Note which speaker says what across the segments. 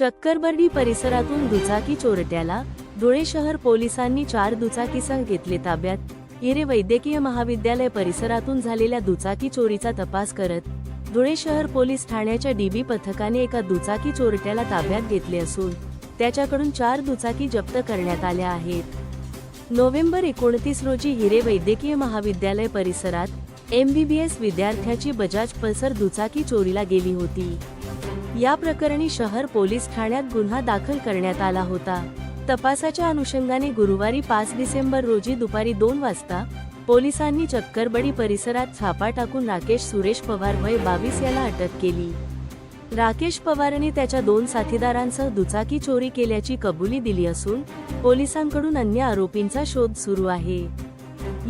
Speaker 1: चक्करबर्डी परिसरातून दुचाकी चोरट्याला धुळे शहर पोलिसांनी चार दुचाकीसह घेतले ताब्यात. हिरे वैद्यकीय महाविद्यालय परिसरातून झालेल्या दुचाकी चोरीचा तपास करत धुळे शहर पोलीस ठाण्याच्या डीबी पथकाने एका दुचाकी चोरट्याला ताब्यात घेतले असून त्याच्याकडून चार दुचाकी जप्त करण्यात आल्या आहेत. नोव्हेंबर एकोणतीस रोजी हिरे वैद्यकीय महाविद्यालय परिसरात एमबीबीएस विद्यार्थ्याची बजाज पल्सर दुचाकी चोरीला गेली होती. या प्रकरणी शहर पोलीस ठाण्यात गुन्हा दाखल करण्यात आला होता. तपासाच्या अनुषंगाने गुरुवारी पाच डिसेंबर रोजी दुपारी दोन वाजता पोलिसांनी चक्करबडी परिसरात छापा टाकून राकेश सुरेश पवार वय बावीस याला अटक केली. राकेश पवारने त्याच्या दोन साथीदारांसह दुचाकी चोरी केल्याची कबुली दिली असून पोलिसांकडून अन्य आरोपींचा शोध सुरू आहे.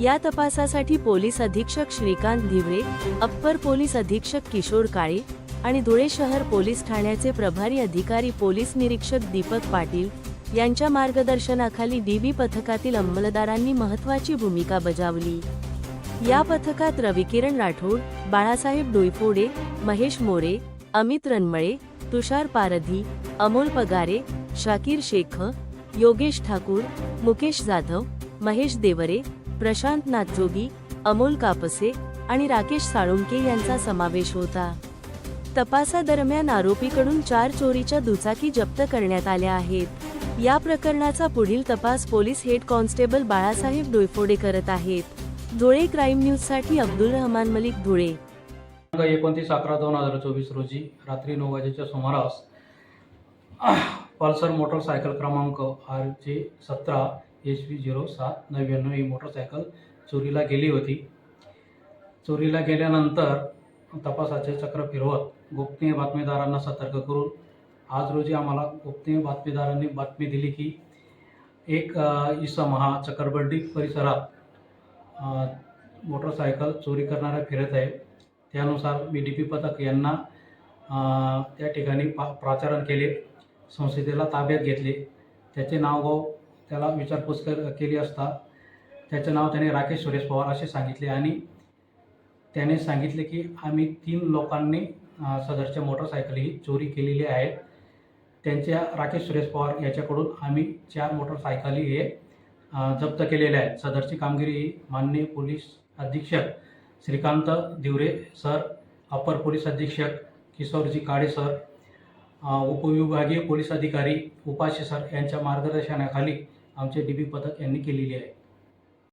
Speaker 1: या तपासासाठी पोलीस अधीक्षक श्रीकांत धिवरे अप्पर पोलीस अधीक्षक किशोर काळे आणि धुळे शहर पोलीस ठाण्याचे प्रभारी अधिकारी पोलीस निरीक्षक दीपक पाटील यांच्या मार्गदर्शनाखाली डीबी पथकातील अंमलदारांनी महत्वाची भूमिका बजावली. या पथकात रविकिरण राठोड बाळासाहेब डोईफोडे महेश मोरे अमित रनमळे तुषार पारधी अमोल पगारे शाकीर शेख योगेश ठाकूर मुकेश जाधव महेश देवरे प्रशांत नाथजोगी अमोल कापसे आणि राकेश साळुंके यांचा समावेश होता. तपासादरम्यान आरोपीकडून चार चोरीच्या दुचाकी जप्त करण्यात आल्या आहेत. या प्रकरणाचा पुढील तपास police head constable Balasaheb Doiphode करत आहेत. धुळे क्राईम न्यूजसाठी अब्दुल रहमान मलिक धुळे.
Speaker 2: एकोणतीस अकरा दोन हजार चोवीस रोजी रात्री नऊ वाजेच्या सुमारास पल्सर मोटरसायकल क्रमांक आर जे सतरा एच व्ही झिरो सात नव्याण्णव ही मोटरसायकल चोरीला गेली होती. चोरीला गेल्यानंतर तपासाचे चक्र फिरवत गोपनीय बातमीदारांना सतर्क करून आज रोजी आम्हाला गोपनीय बातमीदारांनी बातमी दिली की एक इसा इसम हा परिसरात मोटरसायकल चोरी करणारा फिरत आहे. त्यानुसार मी डी पी पथक यांना त्या ठिकाणी पा प्राचारण केले. संसदेला ताब्यात घेतले. त्याचे नाव गाव त्याला विचारपूस कर केली असता त्याचं नाव त्याने राकेश सुरेश पवार असे सांगितले आणि त्याने सांगितले की आम्ही तीन लोकांनी सदरच्या मोटरसायकली चोरी केलेली आहेत त्यांच्या राकेश सुरेश पवार याच्याकडून आम्ही चार मोटरसायकली हे जप्त केलेल्या आहेत. सदरची कामगिरी ही माननीय पोलीस अधीक्षक श्रीकांत दिवरे सर अपर पोलीस अधीक्षक किशोरजी काळे सर उपविभागीय पोलीस अधिकारी उपाशी सर यांच्या मार्गदर्शनाखाली आमचे डी बी पथक यांनी केलेली आहे.